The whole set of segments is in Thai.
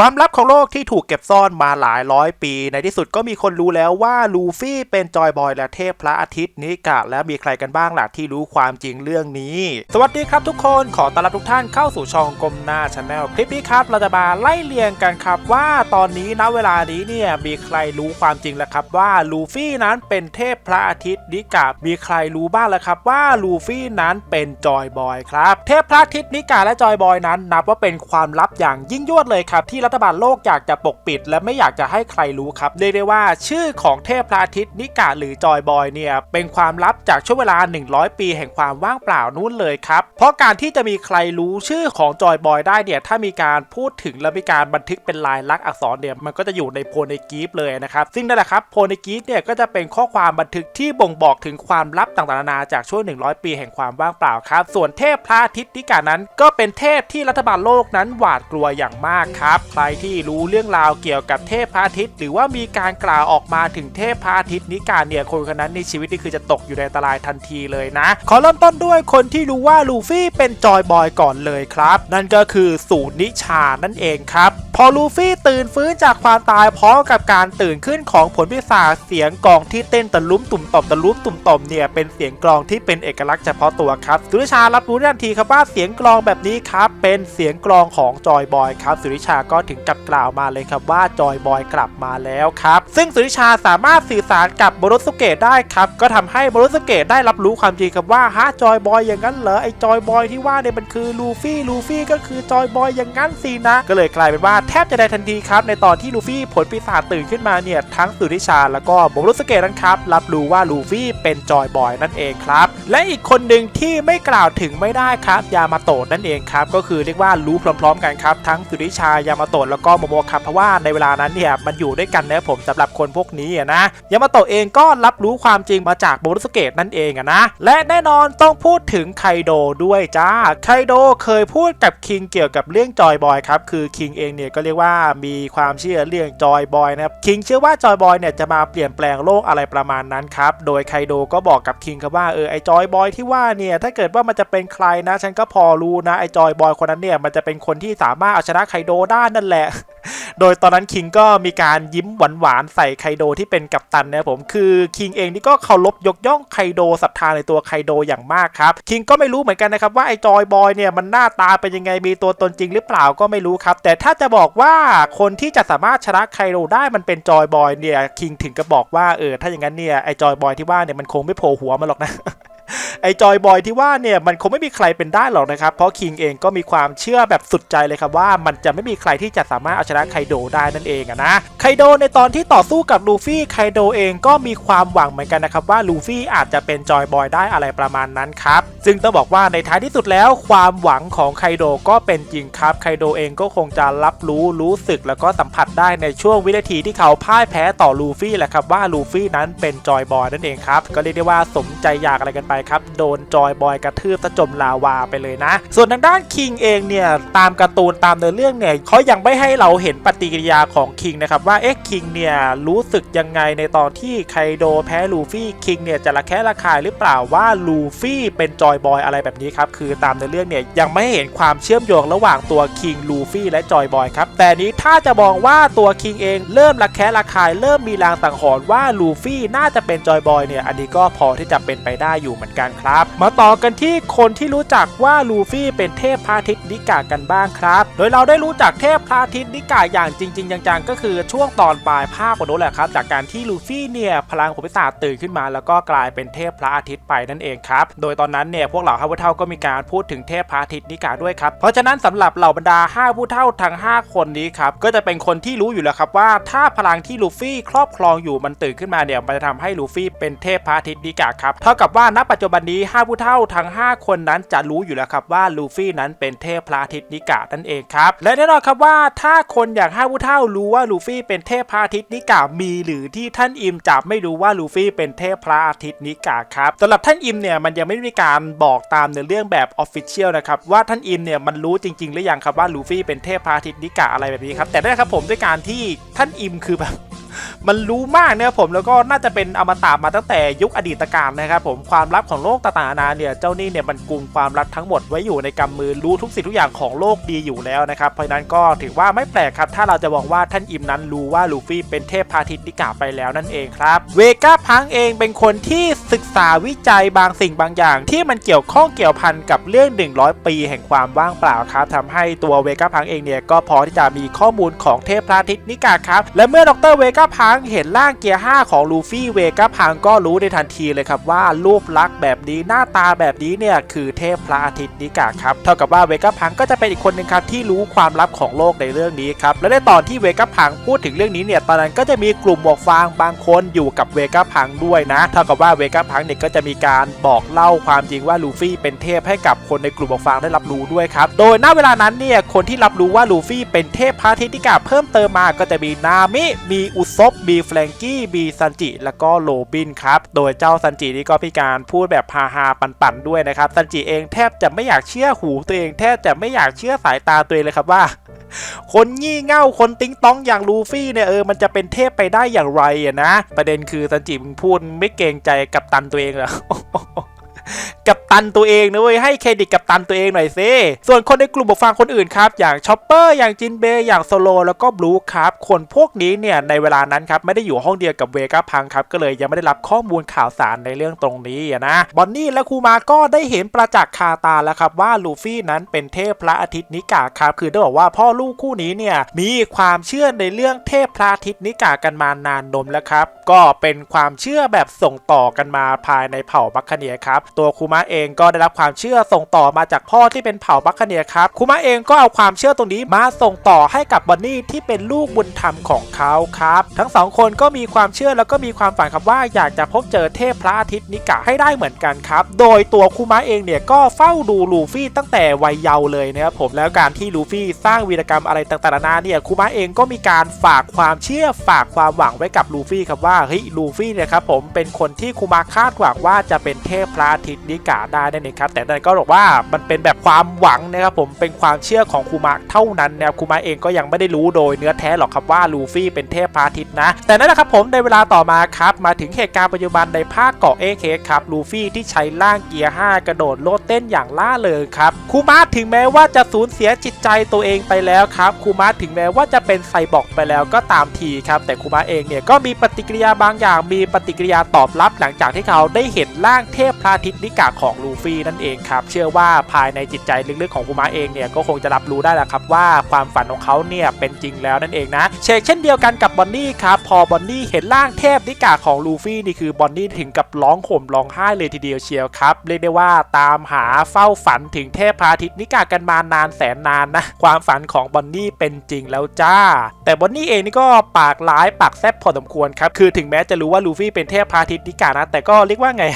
ความลับของโลกที่ถูกเก็บซ่อนมาหลายร้อยปี ในที่สุดก็มีคนรู้แล้วว่าลูฟี่เป็นจอยบอยและเทพพระอาทิตย์นิกะและมีใครกันบ้างล่ะที่รู้ความจริงเรื่องนี้ สวัสดีครับทุกคนขอต้อนรับทุกท่านเข้าสู่ช่องกลมหน้าชาแนลคลิปนี้ครับ เราจะมาไล่เรียงกันครับว่าตอนนี้ณเวลานี้เนี่ยมีใครรู้ความจริงแล้วครับว่าลูฟี่นั้นเป็นเทพพระอาทิตย์นิกะมีใครรู้บ้างแล้วครับว่าลูฟี่นั้นเป็นจอยบอยครับ เทพพระอาทิตย์นิกะและจอยบอยนั้น นับว่าเป็นความลับอย่างยิ่งยวดเลยครับที่รัฐบาลโลกอยากจะปกปิด และไม่อยากจะให้ใครรู้ครับเรียกได้ว่าชื่อของเทพพระอาทิตย์นิกะหรือจอยบอยเนี่ยเป็นความลับจากช่วงเวลา 100 ปีแห่งความว่างเปล่านู้นเลยครับเพราะการที่จะมีใครรู้ชื่อของจอยบอยได้เนี่ยถ้ามีการพูดถึงและมีการบันทึกเป็นลายลักษณ์อักษรเนี่ยมันก็จะอยู่ในโพในกีฟเลยนะครับซึ่งนั่นแหละครับโพในกีฟเนี่ยก็จะเป็นข้อความบันทึกที่บ่งบอกถึงความลับต่างๆนานาจากช่วง 100 ปีแห่งความว่างเปล่าครับ ส่วนเทพพระอาทิตย์นิกะนั้น ก็เป็นเทพที่รัฐบาลโลกนั้นหวาดกลัวอย่างมากครับครที่รู้เรื่องราวเกี่ยวกับเทพพระอาทิตย์ หรือว่ามีการกล่าวออกมาถึงเทพพระอาทิตย์นิกาเนี่ยคนคนนั้นในชีวิตนี่คือจะตกอยู่ในอันตรายทันทีเลยนะ ขอเริ่มต้นด้วยคนที่รู้ว่าลูฟี่เป็นจอยบอยก่อนเลยครับ นั่นก็คือสูตรนิชานั่นเองครับ พอลูฟี่ตื่นฟื้นจากความตายพร้อมกับการตื่นขึ้นของผลพิศาจเสียงกลองที่เต้นตะลุ้มตุ่มต่อมตะลุ้มตุ่มต่อมเนี่ยเป็นเสียงกลองที่เป็นเอกลักษณ์เฉพาะตัวครับสุริชารับรู้ทันทีครับว่าเสียงกลองแบบนี้ครับเป็นเสียงกลองของจอยบอยครับสุริชาก็ถึงกับกล่าวมาเลยครับว่าจอยบอยกลับมาแล้วครับซึ่งสุริชาสามารถสื่อสารกับบรสุเกะได้ครับก็ทำให้บรสุเกะได้รับรู้ความจริงครับว่าฮะจอยบอยอย่างนั้นเหรอไอ้จอยบอยที่ว่าเนี่ยมันคือลูฟี่ลูฟี่ก็คือจอยบอยอย่างนั้นสินะ ก็เลยกลายเป็นว่าแทบจะได้ทันทีครับในตอนที่ลูฟี่ผลปีศาจตื่นขึ้นมาเนี่ยทั้งสุริชาแล้วก็โบรสุเกะนั้นครับรับรู้ว่าลูฟี่เป็นจอยบอยนั่นเองครับ และอีกคนหนึ่งที่ไม่กล่าวถึงไม่ได้ครับยามาโตะนั่นเองครับก็คือเรียกว่ารู้พร้อมๆ กันครับทั้งสุริชายามาโตะแล้วก็โมโมครับเพราะว่าในเวลานั้นเนี่ยมันอยู่ด้วยกันนะผมสำหรับคนพวกนี้นะยามาโตะเองก็รับรู้ความจริงมาจากโบรุสเกตนั่นเองนะและแน่นอนต้องพูดถึงไคโดด้วยจ้าไคโดเคยพูดกับคิงเกี่ยวกับเรื่องจอยบอยครับคือคิงเองเนี่ยก็เรียกว่ามีความเชื่อเรื่องจอยบอยนะครับคิงเชื่อว่าจอยบอยเนี่ยจะมาเปลี่ยนแปลงโลกอะไรประมาณนั้นครับโดยไคโดก็บอกกับคิงครับว่าเออไอจอยบอยที่ว่าเนี่ยถ้าเกิดว่ามันจะเป็นใครนะ ฉันก็พอรู้นะไอจอยบอยคนนั้นเนี่ยมันจะเป็นคนที่สามารถเอาชนะไคโดได้นั่นแหละ โดยตอนนั้นคิงก็มีการยิ้มหวานๆใส่ไคโดที่เป็นกัปตันนะครับผมคือคิงเองนี่ก็เคารพยกย่องไคโดศรัทธาในตัวไคโดอย่างมากครับคิงก็ไม่รู้เหมือนกันนะครับว่าไอ้จอยบอยเนี่ยมันหน้าตาเป็นยังไงมีตัวตนจริงหรือเปล่าก็ไม่รู้ครับ แต่ถ้าจะบอกว่าคนที่จะสามารถชนะไคโดได้มันเป็นจอยบอยเนี่ยคิงถึงก็บอกว่าเออถ้าอย่างนั้นเนี่ยไอ้จอยบอยที่ว่าเนี่ยมันคงไม่โผล่หัวมาหรอกนะ ไอ้จอยบอยที่ว่าเนี่ยมันคงไม่มีใครเป็นได้หรอกนะครับ เพราะคิงเองก็มีความเชื่อแบบสุดใจเลยครับว่ามันจะไม่มีใครที่จะสามารถเอาชนะไคโดได้นั่นเองอะนะไคโดในตอนที่ต่อสู้กับลูฟี่ไคโดเองก็มีความหวังเหมือนกันนะครับว่าลูฟี่อาจจะเป็นจอยบอยได้อะไรประมาณนั้นครับซึ่งต้องบอกว่าในท้ายที่สุดแล้วความหวังของไคโดก็เป็นจริงครับไคโดเองก็คงจะรับรู้รู้สึกแล้วก็สัมผัสได้ในช่วงวินาทีที่เขาพ่ายแพ้ต่อลูฟี่แหละครับว่าลูฟี่นั้นเป็นจอยบอยนั่นเองครับก็เรียกได้ว่าสมใจอยากอะไรกันไปครับโดนจอยบอยกระทืบซะจมลาวาไปเลยนะ ส่วนทางด้านคิงเองเนี่ยตามการ์ตูนตามเนื้อเรื่องเนี่ยเขายังไม่ให้เราเห็นปฏิกิริยาของคิงนะครับว่าเอ๊ะคิงเนี่ยรู้สึกยังไงในตอนที่ไคโดแพ้ลูฟี่คิงเนี่ยจะระแคะระคายหรือเปล่าว่าลูฟี่เป็นจอยบอยอะไรแบบนี้ครับคือตามเนื้อเรื่องเนี่ยยังไม่เห็นความเชื่อมโยงระหว่างตัวคิงลูฟี่และจอยบอยครับแต่นี้ถ้าจะมองว่าตัวคิงเองเริ่มระแคะระคาย เริ่มมีลางสังหรณ์ว่าลูฟี่น่าจะเป็นจอยบอยเนี่ยอันนี้ก็พอที่จะเป็นไปได้อยู่เหมือนกันครับ มาต่อกันที่คนที่รู้จักว่าลูฟี่เป็นเทพพระอาทิตย์นิกากันบ้างครับ โดยเราได้รู้จักเทพพระอาทิตย์นิกาอย่างจริง ๆ จังๆ ก็คือช่วงตอนปลายภาคของโน้นแหละครับ จากการที่ลูฟี่เนี่ยพลังของปีศาจตื่นขึ้นมา แล้วก็กลายเป็นเทพพระอาทิตย์ไปนั่นเองครับ โดยตอนนั้นเนี่ยพวกเหล่าห้าผู้เท่าก็มีการพูดถึงเทพพระอาทิตย์นิกาด้วยครับ เพราะฉะนั้นสำหรับเหล่าบรรดาห้าผู้เท่าทั้ง 5 คนนี้ครับก็จะเป็นคนที่รู้อยู่แล้วครับว่าถ้าพลังที่ลูฟี่ครอบครองอยู่มันตื่นขึ้นมาเนี่ยมันจะทำให้ลูฟี่เป็นเทพพระอาทิตย์นิกาครับเท่ากับว่าณปัจจุบันนี้ห้าผู้เท่าทั้ง 5 คนนั้นจะรู้อยู่แล้วครับว่าลูฟี่นั้นเป็นเทพพระอาทิตย์นิกานั่นเองครับ และแน่นอนครับว่าถ้าคนอย่างห้าผู้เท่ารู้ว่าลูฟี่เป็นเทพพระอาทิตย์นิกามีหรือที่ท่านอิมจะไม่รู้ว่าลูฟี่เป็นเทพพระอาทิตย์นิกาครับสำหรับท่านอิมเนี่ยมันยังไม่มีการบอกตามในเรื่องแบบออฟฟิเชียลนะครับว่าท่านอิมเนี่ยมันรู้จริงๆหรือยังครับว่าลูฟี่เป็นเทพพระอาทิตย์นิกาอะไรแบบนี้ครับแต่ได้ครับผมด้วยการที่ท่านอิมคือแบบ มันรู้มากนะครับผมแล้วก็น่าจะเป็นอมตะมาตั้งแต่ยุคอดีตการนะครับผมความลับของโลกต่างๆนานาเนี่ยเจ้านี่เนี่ยมันกุมความลับทั้งหมดไว้อยู่ในกำมือรู้ทุกสิ่งทุกอย่างของโลกดีอยู่แล้วนะครับเพราะนั้นก็ถือว่าไม่แปลกครับ ถ้าเราจะมองว่าท่านอิมนั้นรู้ว่าลูฟี่เป็นเทพพาทิตนิกาไปแล้วนั่นเองครับเวก้าพังเองเป็นคนที่ศึกษาวิจัยบางสิ่งบางอย่าง ที่มันเกี่ยวข้องเกี่ยวพันกับเรื่อง 100 ปีแห่งความว่างเปล่าครับทำให้ตัวเวก้าพังเองเนี่ยก็พอที่จะมีข้อมูลของเทพพาทิตนิกาครับและเมื่อดรเวก้าพังั้งเห็นร่างเกียร์ 5 ของลูฟี่เวก้าพังก็รู้ในทันทีเลยครับว่ารูปลักษณ์แบบนี้หน้าตาแบบนี้เนี่ยคือเทพพระอาทิตย์นิกาครับเท่ากับว่าเวก้าพังก็จะเป็นอีกคนหนึ่งครับที่รู้ความลับของโลกในเรื่องนี้ครับและในตอนที่เวก้าพังพูดถึงเรื่องนี้เนี่ยตอนนั้นก็จะมีกลุ่มหมวกฟางบางคนอยู่กับเวก้าพังด้วยนะเท่ากับว่าเวก้าพังเนี่ยก็จะมีการบอกเล่าความจริงว่าลูฟี่เป็นเทพให้กับคนในกลุ่มหมวกฟางได้รับรู้ด้วยครับโดยณเวลานั้นเนี่ยคนที่รับรู้ว่าลูฟี่เป็นเทพพระอาทิตย์นิกาเพิ่มเติมมาก็จะมีนามิมีอุซบมีแฟรงกี้มีซันจิแล้วก็โรบินครับ โดยเจ้าซันจินี่ก็มีการพูดแบบฮาฮาปั่นๆด้วยนะครับ ซันจิเองแทบจะไม่อยากเชื่อหูตัวเองแทบจะไม่อยากเชื่อสายตาตัวเองเลยครับว่า คนงี่เง่าคนติ้งต้องอย่างลูฟี่เนี่ยเออมันจะเป็นเทพไปได้อย่างไรอะนะ ประเด็นคือซันจิมึงพูดไม่เกรงใจกับตันตัวเองเหรอ กับตันตัวเองนะเว้ยให้เครดิตกับตันตัวเองหน่อยซิส่วนคนในกลุ่มบอกฟังคนอื่นครับ อย่างชอปเปอร์อย่างจินเบย์อย่างโซโลแล้วก็บลูครับคนพวกนี้เนี่ยในเวลานั้นครับไม่ได้อยู่ห้องเดียวกับเวก้าพังครับก็เลยยังไม่ได้รับข้อมูลข่าวสารในเรื่องตรงนี้นะบอนนี่และคูมาก็ได้เห็นประจักษ์คาตาแล้วครับว่าลูฟี่นั้นเป็นเทพพระอาทิตย์นิกาครับคือต้องบอกว่าพ่อลูกคู่นี้เนี่ยมีความเชื่อในเรื่องเทพพระอาทิตย์นิกากันมานานนมแล้วครับ ก็เป็นความเชื่อแบบส่งต่อกันมาภายในเผ่าบัคคเนียครับตัวคูมาเองก็ได้รับความเชื่อส่งต่อมาจากพ่อที่เป็นเผ่าบัคคเนียครับคูมาเองก็เอาความเชื่อตรงนี้มาส่งต่อให้กับบอนนี่ที่เป็นลูกบุญธรรมของเขาครับ ทั้งสองคนก็มีความเชื่อแล้วก็มีความฝันครับว่าอยากจะพบเจอเทพพระอาทิตย์นิกะให้ได้เหมือนกันครับ โดยตัวคูมาเองเนี่ยก็เฝ้าดูลูฟี่ตั้งแต่วัยเยาว์เลยนะครับผมแล้วการที่ลูฟี่สร้างวีรกรรมอะไรต่างๆนานาเนี่ยคูมาเองก็มีการฝากความเชื่อฝากความหวังไว้กับลูฟี่ครับว่าเฮ้ยลูฟี่เนี่ยครับผมเป็นคนที่คูมาคาดหวังว่าจะเป็นเทพพระอาทิตย์นิกะได้นั่นเองครับแต่นั่นก็บอกว่ามันเป็นแบบความหวังนะครับผมเป็นความเชื่อของคูมาเท่านั้นนะครับคูมาเองก็ยังไม่ได้รู้โดยเนื้อแท้หรอกครับว่าลูฟี่เป็นเทพพระอาทิตย์นะ แต่นั่นแหละครับผมในเวลาต่อมาครับมาถึงเหตุการณ์ปัจจุบันในภาคเกาะเอเคครับลูฟี่ที่ใช้ล่างเกียร์ 5 กระโดดโลดเต้นอย่างล่าเริงครับคูมาถึงแม้ว่าจะสูญเสียจิตใจตัวเองไปแล้วครับคูมาถึงแม้ว่าจะเป็นไซบอร์กไปแล้วก็ตามทีครับแต่คูมาเองเนี่ยก็มีปฏิกิริยาบางอย่างมีปฏิกิริยาตอบรับหลังจากที่เขาได้เห็นร่างเทพพระอาทิตนิกาของลูฟี่นั่นเองครับ เชื่อว่าภายในจิตใจลึกๆของคูมาเองเนี่ยก็คงจะรับรู้ได้แหละครับว่าความฝันของเขาเนี่ยเป็นจริงแล้วนั่นเองนะเชกเช่นเดียวกันกับบอนนี่ครับพอบอนนี่เห็นร่างเทพนิกาของลูฟี่นี่คือบอนนี่ถึงกับร้องห่มร้องไห้เลยทีเดียวเชียวครับเรียกได้ว่าตามหาเฝ้าฝันถึงเทพพาทิตนิกากันมานานแสนนานนะความฝันของบอนนี่เป็นจริงแล้วจ้า แต่บอนนี่เองนี่ก็ปากร้ายปากแซบพอสมควรครับคือถึงแม้จะรู้ว่าลูฟี่เป็นเทพพาทิตนิกานะแต่ก็เรียกว่าไง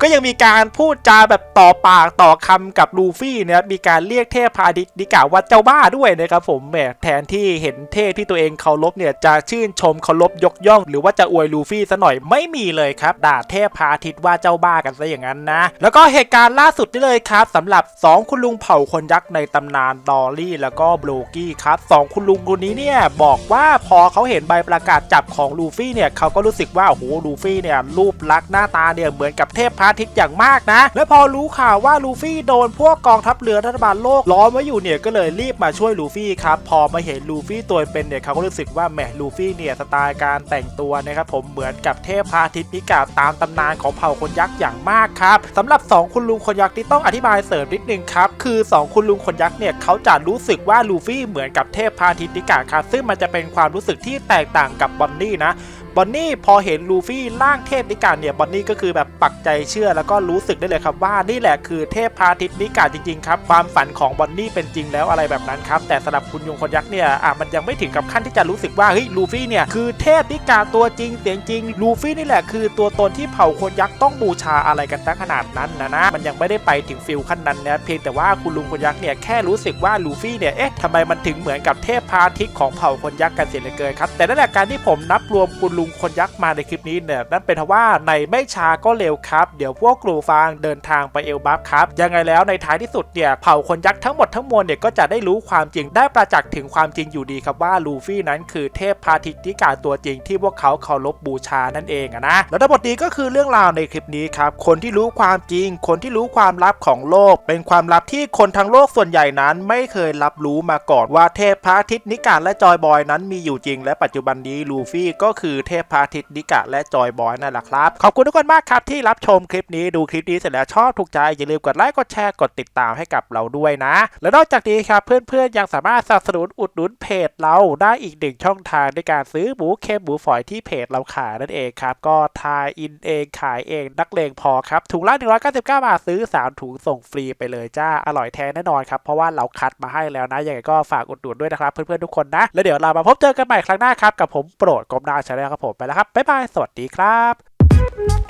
ก็ยังมีการพูดจาแบบต่อปากต่อคำกับลูฟี่นะครับมีการเรียกเทพพาดิดิกาว่าเจ้าบ้าด้วยนะครับผมแหมแทนที่เห็นเทพที่ตัวเองเคารพเนี่ยจะชื่นชมเคารพยกย่อง หรือว่าจะอวยลูฟี่ซะหน่อยไม่มีเลยครับ ด่าเทพพาทิตว่าเจ้าบ้ากันซะอย่างนั้นนะ แล้วก็เหตุการณ์ล่าสุดนี่เลยครับสำหรับ 2 คุณลุงเผ่าคนยักษ์ในตำนานดอลลี่แล้วก็โบรกี้ครับสองคุณลุงคนนี้เนี่ยบอกว่าพอเขาเห็นใบประกาศจับของลูฟี่เนี่ยเขาก็รู้สึกว่าโอ้โหลูฟี่เนี่ยรูปลักษณ์หน้าตาเนี่ยเหมือนกับเทพพาทิตย์อย่างมากนะ และพอรู้ข่าวว่าลูฟี่โดนพวกกองทัพเรือรัฐบาลโลกล้อมไว้อยู่เนี่ยก็เลยรีบมาช่วยลูฟี่ครับพอมาเห็นลูฟี่ตัวเป็นเนี่ยเขาก็รู้สึกว่าแหมลูฟี่เนี่ยสไตล์การแต่งตัวนะครับผมเหมือนกับเทพพาทิตย์นิกาตามตำนานของเผ่าคนยักษ์อย่างมากครับสำหรับ 2 คุณลุงคนยักษ์ที่ต้องอธิบายเสริมนิดนึงครับคือ 2 คุณลุงคนยักษ์เนี่ยเขาจะรู้สึกว่าลูฟี่เหมือนกับเทพพาทิตย์นิกาครับซึ่งมันจะเป็นความรู้สึกที่แตกต่างกับบอนนี่นะ บอนนี่พอเห็นลูฟี่ร่างเทพนิกาเนี่ยบอนนี่ก็คือแบบปักใจเชื่อแล้วก็รู้สึกได้เลยครับว่านี่แหละคือเทพพาทิตย์นิกาจริงๆครับความฝันของบอนนี่เป็นจริงแล้วอะไรแบบนั้นครับแต่สำหรับคุณยุงคนยักษ์เนี่ยอะมันยังไม่ถึงกับขั้นที่จะรู้สึกว่าเฮ้ยลูฟี่เนี่ยคือเทพนิกาตัวจริงเสียงจริงลูฟี่นี่แหละคือตัวตนที่เผ่าคนยักษ์ต้องบูชาอะไรกันซะขนาดนั้นนะนะมันยังไม่ได้ไปถึงฟิลขั้นนั้นนะเพียงแต่ว่าคุณลุงคนยักษ์เนี่ยแค่รู้สึกว่าลูฟี่เนี่ยเอ๊ะทำไมมันถึงเหมือนกับเทพพาทิตย์ของเผ่าคนยักษ์กันเสียเหลือเกินครับแต่นั่นแหละการที่ผมนับรวมคุณลุงงคนยักษ์มาในคลิปนี้เนี่ยนั่นเป็นเพราะว่าในไม่ช้าก็เร็วครับ เดี๋ยวพวกกลูฟางเดินทางไปเอลบัฟครับ ยังไงแล้วในท้ายที่สุดเนี่ยเผ่าคนยักษ์ทั้งหมดทั้งมวลเนี่ยก็จะได้รู้ความจริงได้ประจักษ์ถึงความจริงอยู่ดีครับว่าลูฟี่นั้นคือเทพพาทิตติกาตัวจริงที่พวกเขาเคารพบูชานั่นเองนะแล้วทั้งหมดนี้ก็คือเรื่องราวในคลิปนี้ครับคนที่รู้ความจริง คนที่รู้ความลับของโลก เป็นความลับที่คนทั้งโลกส่วนใหญ่นั้นไม่เคยรับรู้มาก่อนว่าเทพพาทิตนิกาและจอยบอยนั้นมีอยู่จริง และปัจจุบันนี้ลูฟี่ก็คือเทพพระอาทิตย์นิกาและจอยบอยนั่นแหละครับ ขอบคุณทุกคนมากครับที่รับชมคลิปนี้ดูคลิปนี้เสร็จแล้วชอบถูกใจ อย่าลืมกดไลค์กดแชร์กดติดตามให้กับเราด้วยนะ และนอกจากนี้ครับเพื่อนๆยังสามารถสนับสนุนอุดหนุนเพจเราได้อีกหนึ่งช่องทางในการซื้อหมูเค็มหมูฝอยที่เพจเราขายนั่นเองครับ ก็ทายอินเองขายเองนักเลงพอครับถุงละ199บาทซื้อ 3 ถุงส่งฟรีไปเลยจ้าอร่อยแท้แน่นอนครับเพราะว่าเราคัดมาให้แล้วนะยังไงก็ฝากอุดหนุนด้วยนะครับเพื่อนๆทุกคนนะแล้วเดี๋ยวเรามาพบเจอกันใหม่ครั้งหน้าครับกับผมโปรดกรมนาชาแนลครับผมไปแล้วครับบ๊ายบายสวัสดีครับ